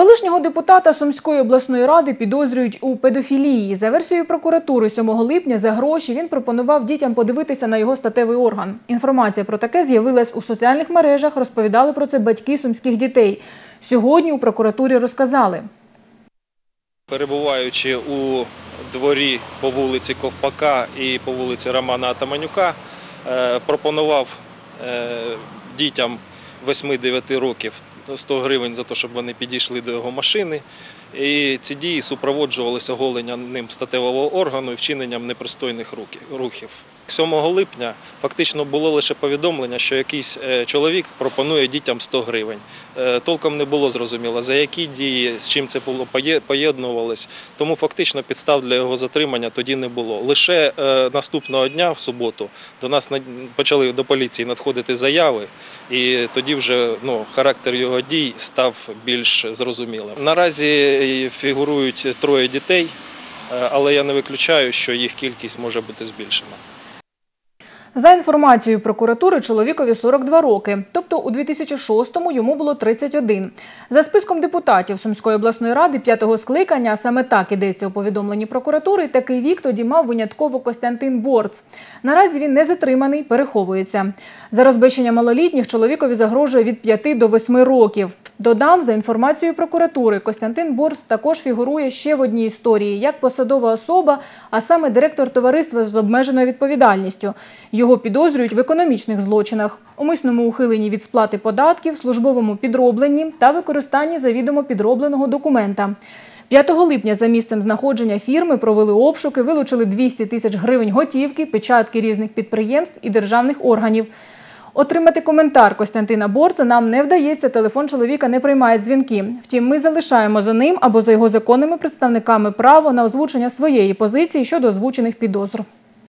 Колишнього депутата Сумської обласної ради підозрюють у педофілії. За версією прокуратури 7 липня за гроші він пропонував дітям подивитися на його статевий орган. Інформація про таке з'явилась у соціальних мережах, розповідали про це батьки сумських дітей. Сьогодні у прокуратурі розказали. Перебуваючи у дворі по вулиці Ковпака і по вулиці Романа Атаманюка, е, пропонував е, дітям 8-9 років 100 гривень за те, щоб вони підійшли до його машини. І ці дії супроводжувалися оголенням ним статевого органу і вчиненням непристойних рухів. 7 липня фактично було лише повідомлення, що якийсь е, чоловік пропонує дітям 100 гривень. Е, Толком не було зрозуміло, за які дії, з чим це було поєднувалось. Тому фактично підстав для його затримання тоді не було. Лише е, наступного дня, в суботу, до нас почали до поліції надходити заяви, і тоді вже ну, характер його дій став більш зрозумілим. Наразі фігурують троє дітей, але я не виключаю, що їх кількість може бути збільшена. За інформацією прокуратури, чоловікові 42 роки, тобто у 2006-му йому було 31. За списком депутатів Сумської обласної ради п'ятого скликання, саме так ідеться у повідомленні прокуратури, такий вік тоді мав винятково Костянтин Борц. Наразі він не затриманий, переховується. За розбещення малолітніх чоловікові загрожує від 5 до 8 років. Додам, за інформацією прокуратури, Костянтин Борц також фігурує ще в одній історії як посадова особа, а саме директор товариства з обмеженою відповідальністю. Його підозрюють в економічних злочинах, умисному ухиленні від сплати податків, службовому підробленні та використанні завідомо підробленого документа. 5 липня за місцем знаходження фірми провели обшуки, вилучили 200 тисяч гривень готівки, печатки різних підприємств і державних органів. Отримати коментар Костянтина Борца нам не вдається. Телефон чоловіка не приймає дзвінки. Втім, ми залишаємо за ним або за його законними представниками право на озвучення своєї позиції щодо озвучених підозр.